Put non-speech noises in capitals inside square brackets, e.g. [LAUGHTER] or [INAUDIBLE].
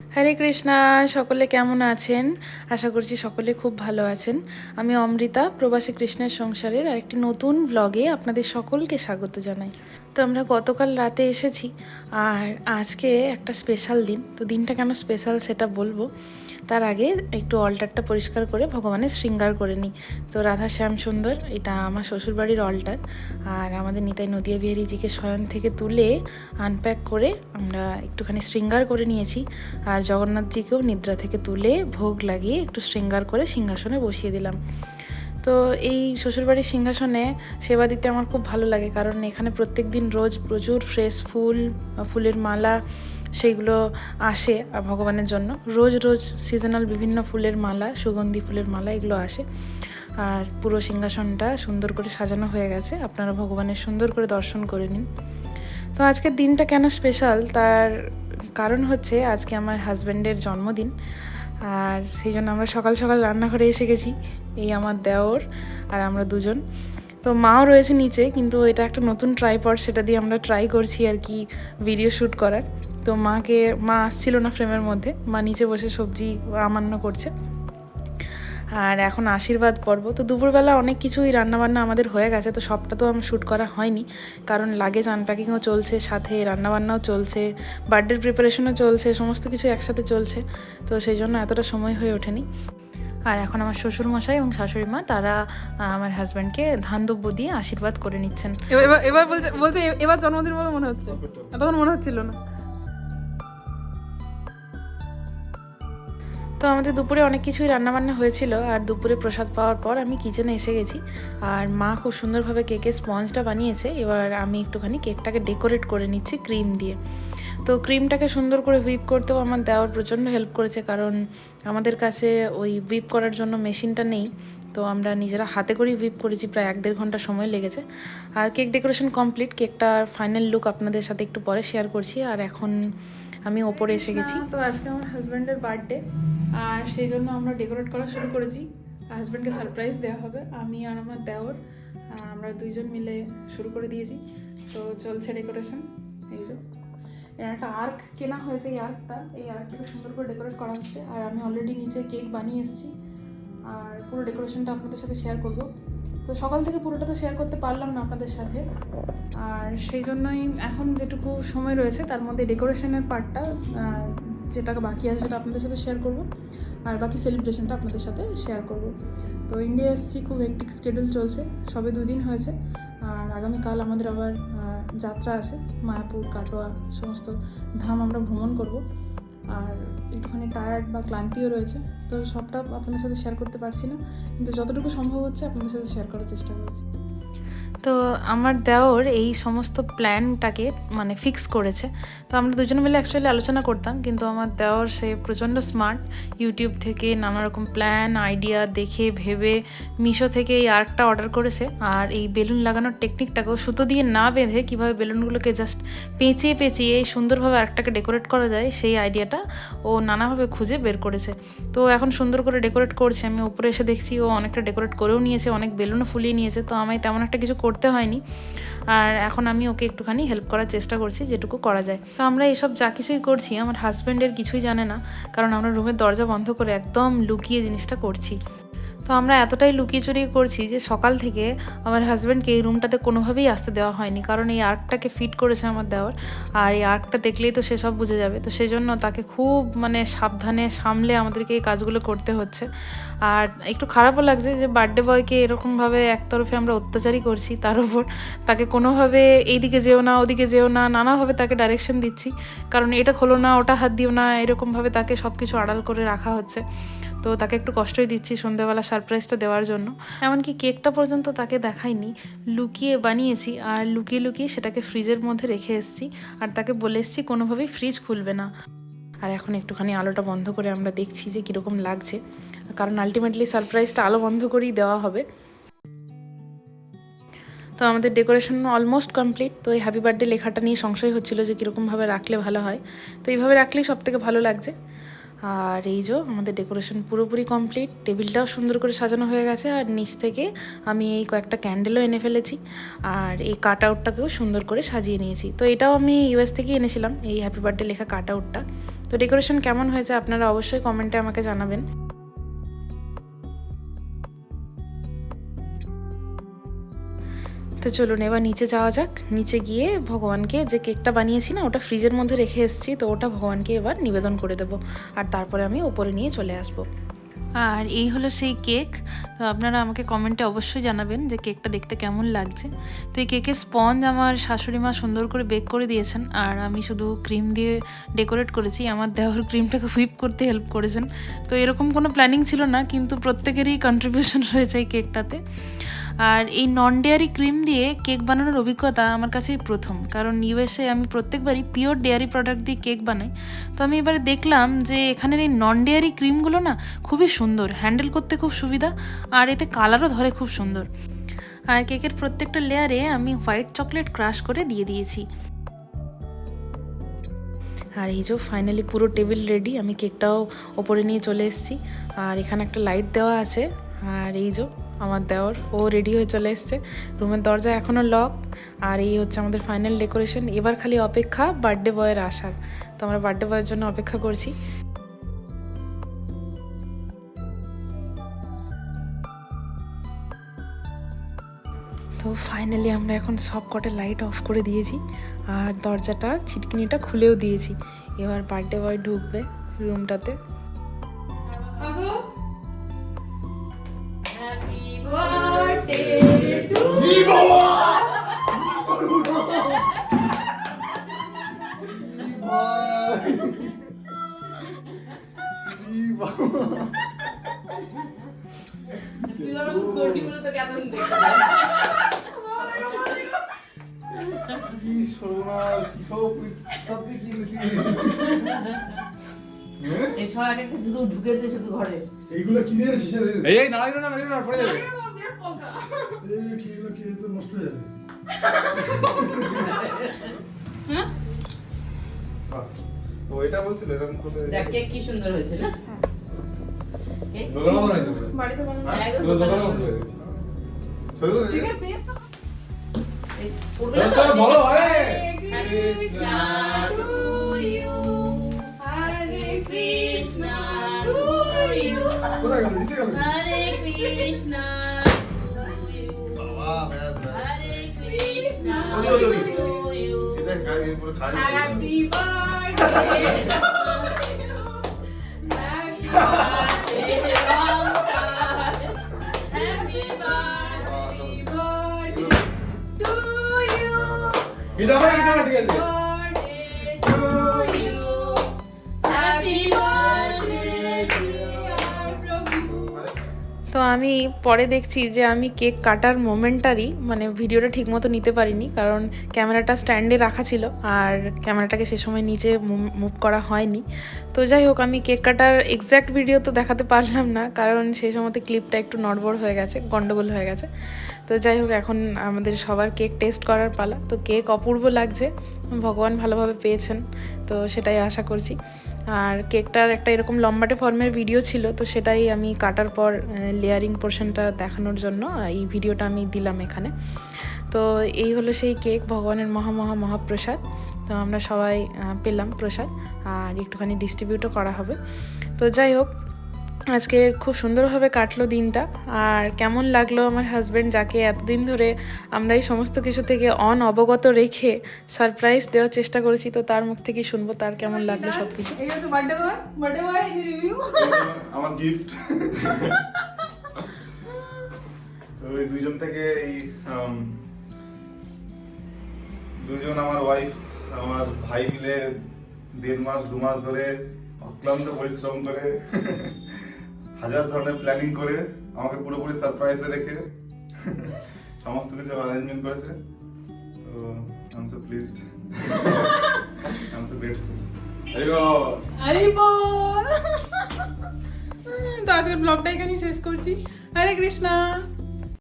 হরে কৃষ্ণা, সকলে কেমন আছেন? আশা করছি সকলে খুব ভালো আছেন। আমি অমৃতা, প্রবাসী কৃষ্ণের সংসারের আর একটি নতুন ব্লগে আপনাদের সকলকে স্বাগত জানাই। তো আমরা গতকাল রাতে এসেছি, আর আজকে একটা স্পেশাল দিন। তো দিনটা কেন স্পেশাল সেটা বলব। তার আগে একটু অল্টারটা পরিষ্কার করে ভগবানের শৃঙ্গার করে নিই। তো রাধা শ্যাম সুন্দর, এটা আমার শ্বশুরবাড়ির অল্টার। আর আমাদের নিতাই নদিয়া বিহারিজিকে শয়ন থেকে তুলে আনপ্যাক করে আমরা একটুখানি শৃঙ্গার করে নিয়েছি। আর জগন্নাথজিকেও নিদ্রা থেকে তুলে ভোগ লাগিয়ে একটু শৃঙ্গার করে সিংহাসনে বসিয়ে দিলাম। তো এই শ্বশুরবাড়ির সিংহাসনে সেবা দিতে আমার খুব ভালো লাগে, কারণ এখানে প্রত্যেক দিন রোজ প্রচুর ফ্রেশ ফুল ফুলের মালা সেইগুলো আসে ভগবানের জন্য। রোজ রোজ সিজনাল বিভিন্ন ফুলের মালা, সুগন্ধি ফুলের মালা এগুলো আসে। আর পুরো সিংহাসনটা সুন্দর করে সাজানো হয়ে গেছে। আপনারা ভগবানের সুন্দর করে দর্শন করে নিন। তো আজকের দিনটা কেন স্পেশাল তার কারণ হচ্ছে আজকে আমার হাজব্যান্ডের জন্মদিন। আর সেই জন্য আমরা সকাল সকাল রান্নাঘরে এসে গেছি। এই আমার দেওর আর আমরা দুজন। তো মাও রয়েছে নিচে, কিন্তু এটা একটা নতুন ট্রাইপড সেটা দিয়ে আমরা ট্রাই করছি আর কি ভিডিও শ্যুট করার। তো মাকে, মা আসছিল না ফ্রেমের মধ্যে। মা নিচে বসে সবজি আমান্য করছে। আর এখন আশীর্বাদ পর্ব। তো দুপুরবেলা অনেক কিছুই রান্নাবান্না আমাদের হয়ে গেছে, তো সবটা তো আমার শ্যুট করা হয়নি। কারণ লাগেজ আনপ্যাকিংও চলছে, সাথে রান্নাবান্নাও চলছে বার্থডের প্রিপারেশনও চলছে, সমস্ত কিছু একসাথে চলছে। তো সেই জন্য এতটা সময় হয়ে ওঠেনি। আর এখন আমার শ্বশুরমশাই এবং শাশুড়ি মা, তারা আমার হাজব্যান্ডকে ধান দুব্য দিয়ে আশীর্বাদ করে নিচ্ছেন। এবার, এবার- এবার বলছে বলছে এবার জন্মদিন বলে মনে হচ্ছে। এতক্ষণ মনে হচ্ছিল না। তো আমাদের দুপুরে অনেক কিছুই রান্নাবান্না হয়েছিল, আর দুপুরে প্রসাদ পাওয়ার পর আমি কিচেনে এসে গেছি। আর মা খুব সুন্দরভাবে কেকের স্পঞ্জটা বানিয়েছে, এবার আমি একটুখানি কেকটাকে ডেকোরেট করে নিচ্ছি ক্রিম দিয়ে। তো ক্রিমটাকে সুন্দর করে হুইপ করতেও আমার দেওয়ার প্রচণ্ড হেল্প করেছে, কারণ আমাদের কাছে ওই হুইপ করার জন্য মেশিনটা নেই। তো আমরা নিজেরা হাতে করেই হুইপ করেছি, প্রায় এক দেড় ঘণ্টা সময় লেগেছে। আর কেক ডেকোরেশন কমপ্লিট কেকটার ফাইনাল লুক আপনাদের সাথে একটু পরে শেয়ার করছি। আর এখন আমি ওপরে এসে গেছি। তো আজকে আমার হাজব্যান্ডের বার্থডে আর সেই জন্য আমরা ডেকোরেট করা শুরু করেছি। হাজব্যান্ডকে সারপ্রাইজ দেওয়া হবে, আমি আর আমার দেওর আমরা দুইজন মিলে শুরু করে দিয়েছি। তো চলছে ডেকোরেশন এই যে। একটা আর্ক কেনা হয়েছে, এই আর্কটা এই আর্কটাকে সুন্দর করে ডেকোরেট করা হচ্ছে, আর আমি অলরেডি নিচে কেক বানিয়ে এসেছি। আর পুরো ডেকোরেশনটা আপনাদের সাথে শেয়ার করব। তো সকাল থেকে পুরোটা তো শেয়ার করতে পারলাম না আপনাদের সাথে। আর সেই জন্যই এখন যেটুকু সময় রয়েছে, তার মধ্যে ডেকোরেশনের পার্টটা যেটা বাকি আছে সেটা আপনাদের সাথে শেয়ার করব। আর বাকি সেলিব্রেশনটা আপনাদের সাথে শেয়ার করব। তো ইন্ডিয়া এসছি, খুব হেক্টিক স্কেডিউল চলছে, সবে দুদিন হয়েছে। আর আগামীকাল আমাদের আবার যাত্রা আছে, মায়াপুর, কাটোয়া, সমস্ত ধাম আমরা ভ্রমণ করব। আর একটুখানি টায়ার্ড বা ক্লান্তিও রয়েছে, তো সবটা আপনাদের সাথে শেয়ার করতে পারছি না। কিন্তু যতটুকু সম্ভব হচ্ছে আপনাদের সাথে শেয়ার করার চেষ্টা করছি। তো আমার দেওর এই সমস্ত প্ল্যানটাকে মানে ফিক্স করেছে। তো আমরা দুজনে মিলে অ্যাকচুয়ালি আলোচনা করতাম, কিন্তু আমার দেওর সে প্রচণ্ড স্মার্ট ইউটিউব থেকে নানা রকম প্ল্যান আইডিয়া দেখে, ভেবে মিশো থেকে এই আর্টটা অর্ডার করেছে। আর এই বেলুন লাগানোর টেকনিকটাকেও সুতো দিয়ে না বেঁধে কীভাবে বেলুনগুলোকে জাস্ট পেঁচিয়ে পেঁচিয়ে এই সুন্দরভাবে আর্টটাকে ডেকোরেট করা যায়, সেই আইডিয়াটা ও নানাভাবে খুঁজে বের করেছে। তো এখন সুন্দর করে ডেকোরেট করছে। আমি উপরে এসে দেখছি ও অনেকটা ডেকোরেট করেও নিয়েছে, অনেক বেলুনও ফুলিয়ে নিয়েছে। তো আমি তেমন একটা কিছু করতে হয়নি। আর এখন আমি ওকে একটুখানি হেল্প করার চেষ্টা করছি, যেটুকু করা যায়। তো আমরা এসব যা কিছুই করছি, আমার হাজব্যান্ডের কিছুই জানে না, কারণ আমরা রুমের দরজা বন্ধ করে একদম লুকিয়ে জিনিসটা করছি। তো আমরা এতটাই লুকিয়ে করছি যে সকাল থেকে আমার হাজব্যান্ডকে এই রুমটাতে কোনোভাবেই আসতে দেওয়া হয়নি। কারণ এই আর্কটাকে ফিট করেছে আমার দেওয়ার। আর এই আর্কটা দেখলেই তো সে সব বুঝে যাবে। তো সেই জন্য তাকে খুব মানে সাবধানে সামলে আমাদেরকে এই কাজগুলো করতে হচ্ছে। আর একটু খারাপও লাগছে যে বার্থডে বয়কে এরকমভাবে একতরফে আমরা অত্যাচারই করছি, তার উপর তাকে কোনোভাবে এইদিকে যেও না, ওদিকে যেও না, নানাভাবে তাকে ডাইরেকশন দিচ্ছি। কারণ এটা খোলো না, ওটা হাত দিও না, এরকমভাবে তাকে সব কিছু আড়াল করে রাখা হচ্ছে। তো তাকে একটু কষ্টই দিচ্ছি সন্ধ্যেবেলা সারপ্রাইজটা দেওয়ার জন্য। এমনকি কেকটা পর্যন্ত তাকে দেখাইনি। লুকিয়ে বানিয়েছি আর লুকিয়ে লুকিয়ে সেটাকে ফ্রিজের মধ্যে রেখে এসেছি। আর তাকে বলে এসেছি, কোনোভাবেই ফ্রিজ খুলবে না। আর এখন একটুখানি আলোটা বন্ধ করে আমরা দেখছি যে কীরকম লাগছে। কারণ আলটিমেটলি সারপ্রাইজটা আলো বন্ধ করেই দেওয়া হবে। তো আমাদের ডেকোরেশন অলমোস্ট কমপ্লিট তো এই হ্যাপি বার্থডে লেখাটা নিয়ে সংশয় হচ্ছিল যে কীরকমভাবে রাখলে ভালো হয়। তো এইভাবে রাখলেই সব থেকে ভালো লাগছে। আর এই যে আমাদের ডেকোরেশন পুরোপুরি কমপ্লিট, টেবিলটাও সুন্দর করে সাজানো হয়ে গেছে আর নিচ থেকে আমি এই কয়েকটা ক্যান্ডেলও এনে ফেলেছি আর এই কাট আউটটাকেও সুন্দর করে সাজিয়ে নিয়েছি। তো এটাও আমি ইউএস থেকে এনেছিলাম, এই হ্যাপি বার্থডে লেখা কাট আউটটা তো ডেকোরেশন কেমন হয়েছে আপনারা অবশ্যই কমেন্টে আমাকে জানাবেন। তো চলুন এবার নিচে যাওয়া যাক। নিচে গিয়ে ভগবানকে যে কেকটা বানিয়েছি না, ওটা ফ্রিজের মধ্যে রেখে এসেছি, তো ওটা ভগবানকে এবার নিবেদন করে দেবো। আর তারপরে আমি ওপরে নিয়ে চলে আসব। আর এই হলো সেই কেক। তো আপনারা আমাকে কমেন্টে অবশ্যই জানাবেন যে কেকটা দেখতে কেমন লাগছে। তো এই কেকের স্পঞ্জ আমার শাশুড়ি মা সুন্দর করে বেক করে দিয়েছেন, আর আমি শুধু ক্রিম দিয়ে ডেকোরেট করেছি। আমার দেওয়ার ক্রিমটাকে হুইপ করতে হেল্প করেছেন। তো এরকম কোনো প্ল্যানিং ছিল না, কিন্তু প্রত্যেকেরই কন্ট্রিবিউশন [LAUGHS] রয়েছে এই কেকটাতে। আর এই নন ডেয়ারি ক্রিম দিয়ে কেক বানানোর অভিজ্ঞতা আমার কাছে প্রথম। কারণ ইউএসএ আমি প্রত্যেকবারই পিওর ডেয়ারি প্রোডাক্ট দিয়ে কেক বানাই। তো আমি এবারে দেখলাম যে এখানের এই নন ডেয়ারি ক্রিমগুলো না খুবই সুন্দর হ্যান্ডেল করতে খুব সুবিধা আর এতে কালারও ধরে খুব সুন্দর। আর কেকের প্রত্যেকটা লেয়ারে আমি হোয়াইট চকলেট ক্রাশ করে দিয়ে দিয়েছি। আর এই যে ফাইনালি পুরো টেবিল রেডি আমি কেকটাও ওপরে নিয়ে চলে এসেছি। আর এখানে একটা লাইট দেওয়া আছে। আর এই যে আমার দেওর, ও রেডি হয়ে চলে এসছে। রুমের দরজা এখনও লক আর এই হচ্ছে আমাদের ফাইনাল ডেকোরেশন এবার খালি অপেক্ষা বার্থডে বয়ের আসার। তো আমরা বার্থডে বয়ের জন্য অপেক্ষা করছি। তো ফাইনালি আমরা এখন সব কটা লাইট অফ করে দিয়েছি, আর দরজাটা, ছিটকিনিটা খুলেও দিয়েছি। এবার বার্থডে বয় ঢুকবে রুমটাতে কি সব সব কিনেছি হ্যাঁ? এই সরাকে শুধু ঢুকেছে শুধু ঘরে। এইগুলো কিনে এনেছিস এই এই নাড়াইলো না নাড়াইলো না পড়ে যাবে। এই কি কিনে তো নষ্ট হয়ে যাবে। বাহ, ও এটা বলছিল এরকম করে দেখ কেক কি সুন্দর হয়েছে না। বাড়িতে বানানো। সত্যি তো ঠিক আছে বলো, আরে। Krishna to you Hare Krishna Hare Krishna to you যাবে ঠিক আছে। তো আমি পরে দেখছি যে আমি কেক কাটার মোমেন্টারই মানে ভিডিওটা ঠিকমতো নিতে পারিনি, কারণ ক্যামেরাটা স্ট্যান্ডে রাখা ছিল, আর ক্যামেরাটাকে সে সময় নিচে মুভ করা হয়নি। তো যাই হোক, আমি কেক কাটার এক্স্যাক্ট ভিডিও তো দেখাতে পারলাম না, কারণ সেই সময়তে ক্লিপটা একটু নড়বড় হয়ে গেছে, গন্ডগোল হয়ে গেছে। তো যাই হোক, এখন আমাদের সবার কেক টেস্ট করার পালা। তো কেক অপূর্ব লাগছে, ভগবান ভালোভাবে পেয়েছেন, তো সেটাই আশা করছি। আর কেকটার একটা এরকম লম্বাটে ফর্মের ভিডিও ছিল, তো সেটাই আমি কাটার পর লেয়ারিং পোর্শনটা দেখানোর জন্য এই ভিডিওটা আমি দিলাম এখানে। তো এই হলো সেই কেক, ভগবানের মহা মহা মহাপ্রসাদ। তো আমরা সবাই পেলাম প্রসাদ আর একটুখানি ডিস্ট্রিবিউটও করা হবে। তো যাই হোক আজকে খুব সুন্দরভাবে কাটলো দিনটা আর কেমন লাগল আমার হাজব্যান্ড যাকে এতদিন ধরে আমরা এই সমস্ত কিছু থেকে অন অবগত রেখে সারপ্রাইজ দেওয়ার চেষ্টা করেছি তো তার মুখ থেকেই শুনব তার কেমন লাগল সব কিছু এই হচ্ছে birthday boy birthday boy review আমার গিফট [LAUGHS] ওই দুইজন থেকে এই দুজন আমার ওয়াইফ আমার ভাই মিলে দেড় মাস দু মাস ধরে অক্লান্ত পরিশ্রম করে হাজার ধরনের প্ল্যানিং করে আমাকে পুরোপুরি সারপ্রাইজে রেখে সমস্ত কিছু অ্যারেঞ্জমেন্ট করেছে। তো I am so pleased I am so grateful তো আজকের ব্লগটা এখানেই শেষ করছি। হরে কৃষ্ণা!